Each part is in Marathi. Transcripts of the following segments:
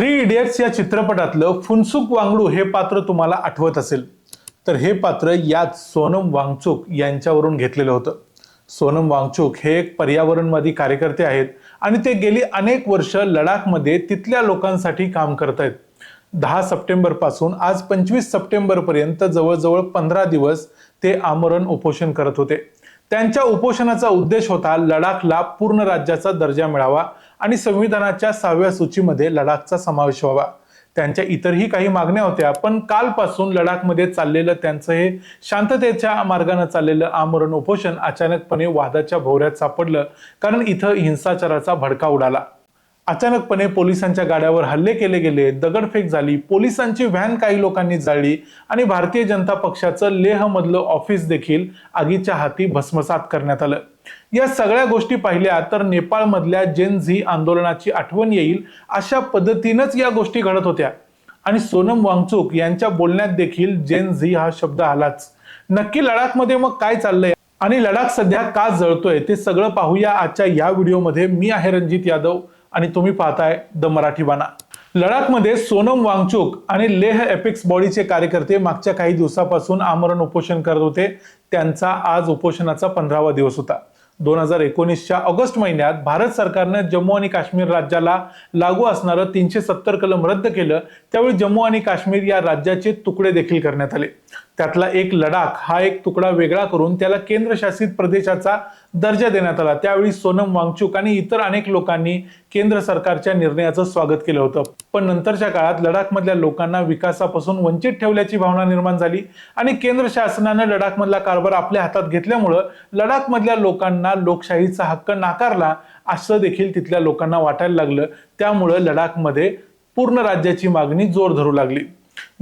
थ्री इडियट्स या चित्रपटातलं फुनसुक वांगडू हे पात्र तुम्हाला आठवत असेल. तर हे पात्र यात सोनम वांगचूक यांच्यावरून घेतलेलं होतं. सोनम वांगचूक हे एक पर्यावरणवादी कार्यकर्ते आहेत आणि ते गेली अनेक वर्ष लडाखमध्ये तिथल्या लोकांसाठी काम करत आहेत दहा सप्टेंबरपासून आज पंचवीस सप्टेंबरपर्यंत जवळजवळ पंधरा दिवस ते आमरण उपोषण करत होते. त्यांच्या उपोषणाचा उद्देश होता लडाखला पूर्ण राज्याचा दर्जा मिळावा आणि संविधानाच्या सहाव्या सूचीमध्ये लडाखचा समावेश व्हावा. त्यांच्या इतरही काही मागण्या होत्या पण कालपासून लडाखमध्ये चाललेलं त्यांचं हे शांततेच्या मार्गानं चाललेलं आमरण उपोषण अचानकपणे वादाच्या भोवऱ्यात सापडलं कारण इथं हिंसाचाराचा भडका उडाला. अचानकपणे पोलिसांच्या गाड्यावर हल्ले केले गेले दगडफेक झाली पोलिसांची व्हॅन काही लोकांनी जाळली आणि भारतीय जनता पक्षाचं लेह मधलं ऑफिस देखील आगीच्या हाती भस्मसात करण्यात आलं. या सगळ्या गोष्टी पाहिल्या तर नेपाळमधल्या जेन झी आंदोलनाची आठवण येईल अशा पद्धतीनंच या गोष्टी घडत होत्या. आणि सोनम वांगचूक यांच्या बोलण्यात देखील जेन झी हा शब्द आलाच. नक्की लडाखमध्ये मग काय चाललंय? आणि लडाख सध्या का जळतोय? ते सगळं पाहूया आजच्या या व्हिडिओमध्ये. मी आहे रणजित यादव. आणि तुम्ही पाहताय द मराठी बाणा लडाखमध्ये सोनम वांगचूक आणि लेह एपिक्स बॉडीचे कार्यकर्ते मागच्या काही दिवसापासून आमरण उपोषण करत होते. त्यांचा आज उपोषणाचा पंधरावा दिवस होता. दोन हजार एकोणीसच्या ऑगस्ट महिन्यात भारत सरकारनं जम्मू आणि काश्मीर राज्याला लागू असणारं तीनशे सत्तर कलम रद्द केलं. त्यावेळी जम्मू आणि काश्मीर या राज्याचे तुकडे देखील करण्यात आले. त्यातला एक लडाख हा एक तुकडा वेगळा करून त्याला केंद्रशासित प्रदेशाचा दर्जा देण्यात आला. त्यावेळी सोनम वांगचूक आणि इतर अनेक लोकांनी केंद्र सरकारच्या निर्णयाचं स्वागत केलं होतं. पण नंतरच्या काळात लडाखमधल्या लोकांना विकासापासून वंचित ठेवल्याची भावना निर्माण झाली आणि केंद्र शासनानं लडाखमधला कारभार आपल्या हातात घेतल्यामुळं लडाखमधल्या लोकांना लोकशाहीचा हक्क नाकारला असं देखील तिथल्या लोकांना वाटायला लागलं. त्यामुळं लडाखमध्ये पूर्ण राज्याची मागणी जोर धरू लागली.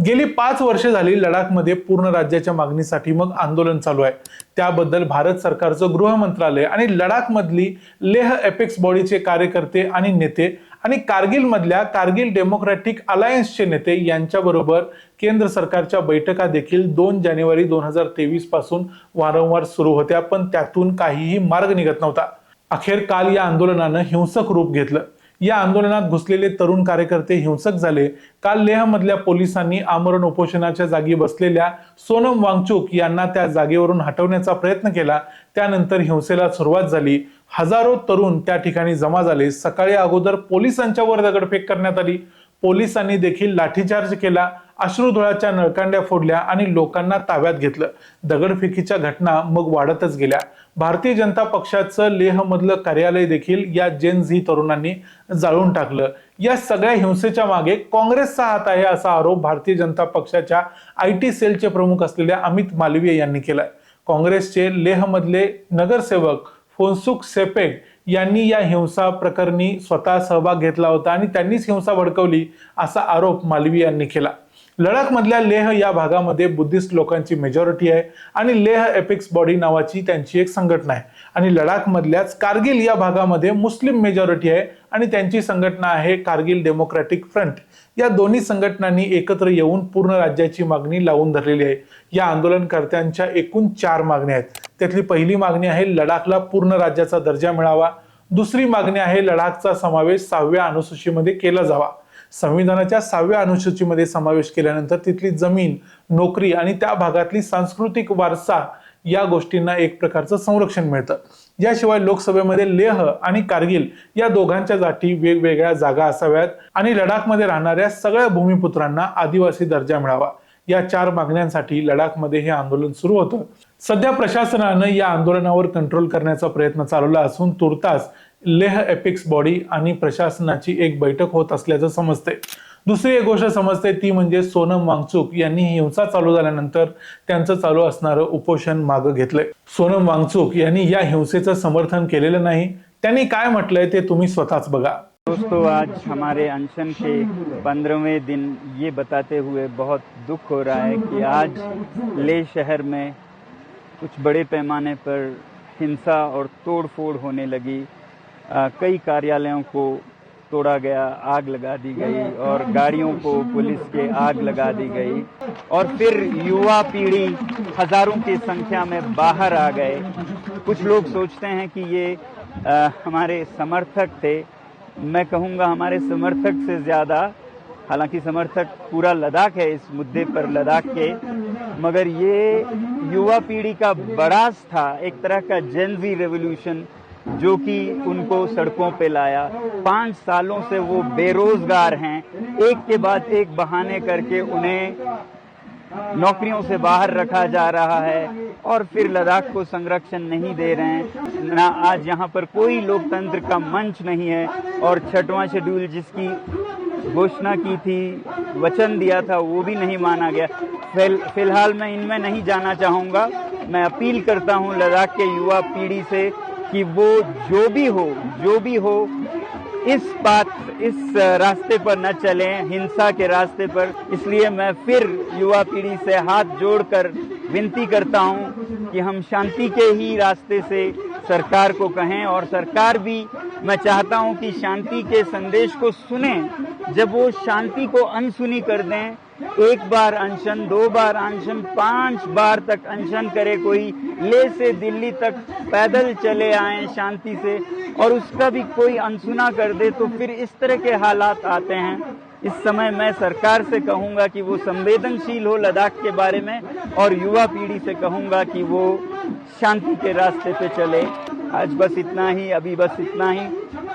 गेली पाच वर्ष झाली लडाखमध्ये पूर्ण राज्याच्या मागणीसाठी मग आंदोलन चालू आहे. त्याबद्दल भारत सरकारचं गृह मंत्रालय आणि लडाखमधली लेह एपेक्स बॉडीचे कार्यकर्ते आणि नेते आणि कारगिलमधल्या कारगिल डेमोक्रॅटिक अलायन्सचे नेते यांच्याबरोबर केंद्र सरकारच्या बैठका देखील दोन जानेवारी दोन हजार तेवीसपासून वारंवार सुरू होत्या पण त्यातून काहीही मार्ग निघत नव्हता. अखेर काल या आंदोलनानं हिंसक रूप घेतलं. या आंदोलनात घुसलेले तरुण कार्यकर्ते हिंसक झाले. काल लेहमधल्या पोलिसांनी आमरण उपोषणाच्या जागी बसलेल्या सोनम वांगचूक यांना त्या जागेवरून हटवण्याचा प्रयत्न केला. त्यानंतर हिंसेला सुरुवात झाली. हजारो तरुण त्या ठिकाणी जमा झाले. सकाळी अगोदर पोलिसांच्या वर दगडफेक करण्यात आली. पोलिसांनी देखील लाठीचार्ज केला. अश्रुधुळाच्या नळकांड्या फोडल्या आणि लोकांना ताब्यात घेतलं. दगडफेकीच्या घटना मग वाढतच गेल्या. भारतीय जनता पक्षाचं लेहमधलं कार्यालय देखील या जेन झी तरुणांनी जाळून टाकलं. या सगळ्या हिंसेच्या मागे काँग्रेसचा हात आहे असा आरोप भारतीय जनता पक्षाच्या आय टी सेलचे प्रमुख असलेल्या अमित मालवीय यांनी केलाय. काँग्रेसचे लेहमधले नगरसेवक फोनसुख सेपेग यांनी या हिंसा प्रकरणी स्वतः सहभाग घेतला होता आणि त्यांनीच हिंसा भडकवली असा आरोप मालवी यांनी केला. लडाखमधल्या लेह या भागामध्ये बुद्धिस्ट लोकांची मेजॉरिटी आहे आणि लेह एपिक्स बॉडी नावाची त्यांची एक संघटना आहे. आणि लडाखमधल्याच कारगिल या भागामध्ये मुस्लिम मेजॉरिटी आहे आणि त्यांची संघटना आहे कारगिल डेमोक्रॅटिक फ्रंट या दोन्ही संघटनांनी एकत्र येऊन पूर्ण राज्याची मागणी लावून धरलेली आहे. या आंदोलनकर्त्यांच्या एकूण चार मागण्या आहेत. त्यातली पहिली मागणी आहे लडाखला पूर्ण राज्याचा दर्जा मिळावा. दुसरी मागणी आहे लडाखचा समावेश सहाव्या अनुसूचीमध्ये केला जावा. संविधानाच्या सहाव्या अनुसूचीमध्ये समावेश केल्यानंतर तिथली जमीन नोकरी आणि त्या भागातली सांस्कृतिक वारसा या गोष्टींना एक प्रकारचं संरक्षण मिळतं. याशिवाय लोकसभेमध्ये लेह आणि कारगिल या दोघांच्या जाती वेगवेगळ्या जागा असाव्यात आणि लडाखमध्ये राहणाऱ्या सगळ्या भूमिपुत्रांना आदिवासी दर्जा मिळावा. या चार मागण्यांसाठी लडाखमध्ये हे आंदोलन सुरू होतं. सध्या प्रशासनानं या आंदोलनावर कंट्रोल करण्याचा प्रयत्न चालवला असून तुर्तास लेह एपिक्स बॉडी आणि प्रशासनाची एक बैठक होत असल्याचं समजते दुसरी एक गोष्ट समजते ती म्हणजे सोनम वांगचूक यांनी हिंसा चालू झाल्यानंतर त्यांचं चालू असणारं उपोषण मागं घेतलंय. सोनम वांगचूक यांनी या हिंसेचं समर्थन केलेलं नाही. त्यांनी काय म्हटलंय ते तुम्ही स्वतःच बघा. दोस्तों आज हमारे अनशन के पंद्रहवें दिन ये बताते हुए बहुत दुख हो रहा है कि आज ले शहर में कुछ बड़े पैमाने पर हिंसा और तोडफोड होने लगी। कई कार्यालयों को तोड़ा गया आग लगा दी गई और गाड़ियों को पुलिस के आग लगा दी गई। और फिर युवा पीढ़ी हज़ारों की संख्या में बाहर आ गए। कुछ लोग सोचते हैं कि ये अ, हमारे समर्थक थे। मैं कहूँगा हमारे समर्थक से ज़्यादा हालाँकि समर्थक पूरा लद्दाख है इस मुद्दे पर लद्दाख के। मगर ये युवा पीढ़ी का बड़ास था एक तरह का जेनजी रेवोल्यूशन जो कि उनको सड़कों पे लाया। पाँच सालों से वो बेरोजगार हैं। एक के बाद एक बहाने करके उन्हें नौकरियों से बाहर रखा जा रहा है और फिर लद्दाख को संरक्षण नहीं दे रहे हैं। ना आज यहाँ पर कोई लोकतंत्र का मंच नहीं है और छठवां शेड्यूल जिसकी घोषणा की थी, वचन दिया था, वो भी नहीं माना गया। फ़िलहाल मैं इनमें नहीं जाना चाहूँगा। मैं अपील करता हूँ लद्दाख के युवा पीढ़ी से कि वो जो भी हो, जो भी हो, इस बात, इस रास्ते पर न चलें, हिंसा के रास्ते पर। इसलिए मैं फिर युवा पीढ़ी से हाथ जोड़कर विनती करता हूँ कि हम शांति के ही रास्ते से सरकार को कहें, और सरकार भी, मैं चाहता हूँ कि शांति के संदेश को सुने जब वो शांति को अनसुनी कर दें, एक बार अनशन, दो बार अनशन, पाँच बार तक अनशन करे कोई, ले से दिल्ली तक पैदल चले आए शांति से, और उसका भी कोई अनसुना कर दे तो फिर इस तरह के हालात आते हैं। इस समय मैं सरकार से कहूँगा कि वो संवेदनशील हो लद्दाख के बारे में, और युवा पीढ़ी से कहूँगा कि वो शांति के रास्ते पे चले। आज बस इतना ही, अभी बस इतना ही।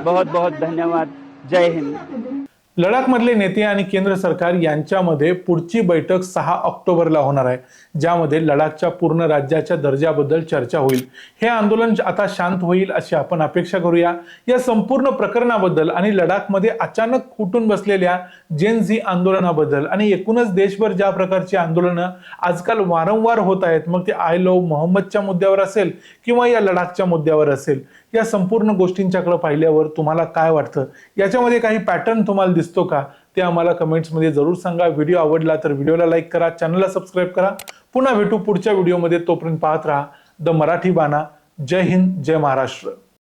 बहुत बहुत धन्यवाद। जय हिंद। लडाखमधले नेते आणि केंद्र सरकार यांच्यामध्ये पुढची बैठक सहा ऑक्टोबरला होणार आहे ज्यामध्ये लडाखच्या पूर्ण राज्याच्या दर्जाबद्दल चर्चा होईल. हे आंदोलन आता शांत होईल अशी आपण अपेक्षा करूया. या संपूर्ण प्रकरणाबद्दल आणि लडाखमध्ये अचानक फुटून बसलेल्या जेन झी आंदोलनाबद्दल आणि एकूणच देशभर ज्या प्रकारची आंदोलनं आजकाल वारंवार होत आहेत मग ते आय लव्ह मोहम्मदच्या मुद्द्यावर असेल किंवा या लडाखच्या मुद्द्यावर असेल या संपूर्ण गोष्टींच्याकडे पाहिल्यावर तुम्हाला काय वाटतं? याच्यामध्ये काही पॅटर्न तुम्हाला दिसतो का? ते आम्हाला कमेंट्समध्ये जरूर सांगा. व्हिडिओ आवडला तर व्हिडिओला लाईक करा. चॅनलला सबस्क्राईब करा. पुन्हा भेटू पुढच्या व्हिडिओमध्ये तोपर्यंत पाहत राहा. द मराठी बाणा. जय हिंद जय महाराष्ट्र.